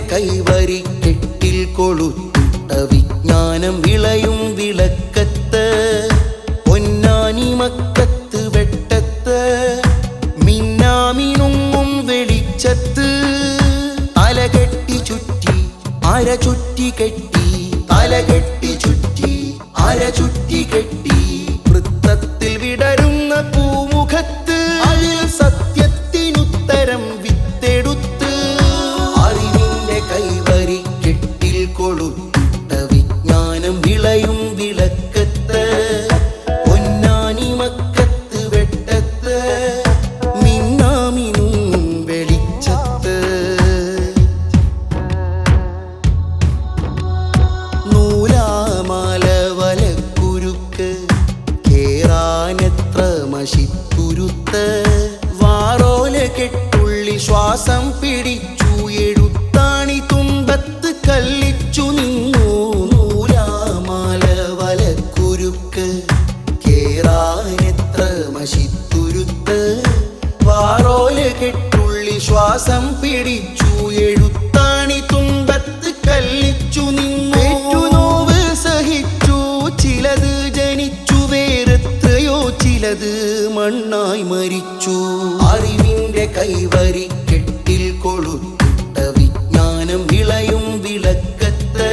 കൈവരി കെട്ടിൽ കൊളുത്തിട്ട വിജ്ഞാനം വിളയും വിളക്കത്ത്. പൊന്നാനി മക്കത്ത് വെട്ടത്ത്. മിന്നാമിനുങ്ങും വെളിച്ചത്ത്. തലകെട്ടി ചുറ്റി അര ചുറ്റി കെട്ടി തലകെട്ടി ചുറ്റി അര ചുറ്റി കെട്ടി. മഷിത്തുരുത്ത് വാറോല കെട്ടുള്ളി ശ്വാസം പിടിച്ചു എഴുത്താണി തുമ്പത്ത് കല്ലിച്ചു നിന്നു നൂലാമാല വലക്കുരുക്ക്. കേറാനെത്ര മഷിത്തുരുത്ത്. വാറോല കെട്ടുള്ളി ശ്വാസം പിടിച്ചു എഴുത്താണി ചിലത് മണ്ണായി മരിച്ചു. അറിവിന്റെ കൈവരി കെട്ടിൽ കൊളുത്തിട്ട വിജ്ഞാനം വിളയും വിളക്കത്ത്.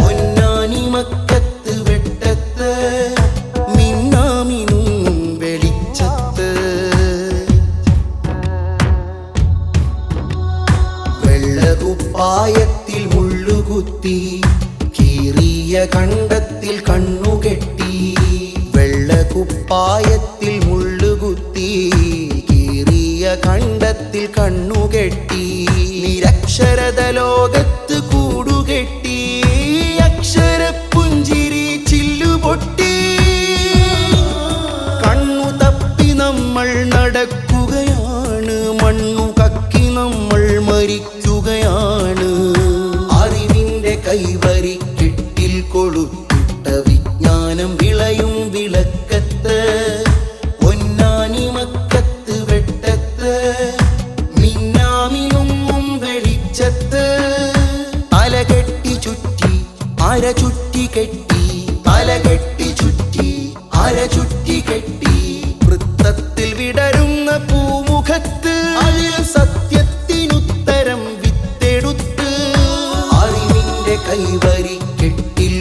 പൊന്നാനി മക്കത്ത് വെട്ടത്ത്. മിന്നാമിനും വെളിച്ചത്ത്. വെള്ളകുപ്പായത്തിൽ മുള്ളുകുത്തി കീറിയ കണ്ടത്തിൽ കണ്ണുകെട്ടി വെള്ളകുപ്പായത്തിൽ മുള്ളുകുത്തി കീറിയ കണ്ടത്തിൽ കണ്ണുകെട്ടി നിരക്ഷരത ലോകത്ത് കൂടുകെട്ടി അക്ഷരപ്പുഞ്ചിരി ചില്ലുപൊട്ടി കണ്ണു തപ്പി നമ്മൾ നടക്കുകയാണ് മണ്ണു കക്കി നമ്മൾ മരിക്കുകയാണ്. അറിവിന്റെ കൈവരി കെട്ടിൽ കൊളുത്തിട്ട മുറിച്ചത്ത് തല കെട്ടി ചുറ്റി അര ചുറ്റി കെട്ടി തല കെട്ടി ചുറ്റി അര ചുറ്റി കെട്ടി. വൃത്തത്തിൽ വിടരുന്ന പൂമുഖത്ത് സത്യത്തിനുത്തരം വിത്തെടുത്ത്. അറിവിന്റെ കൈവരി കെട്ടിൽ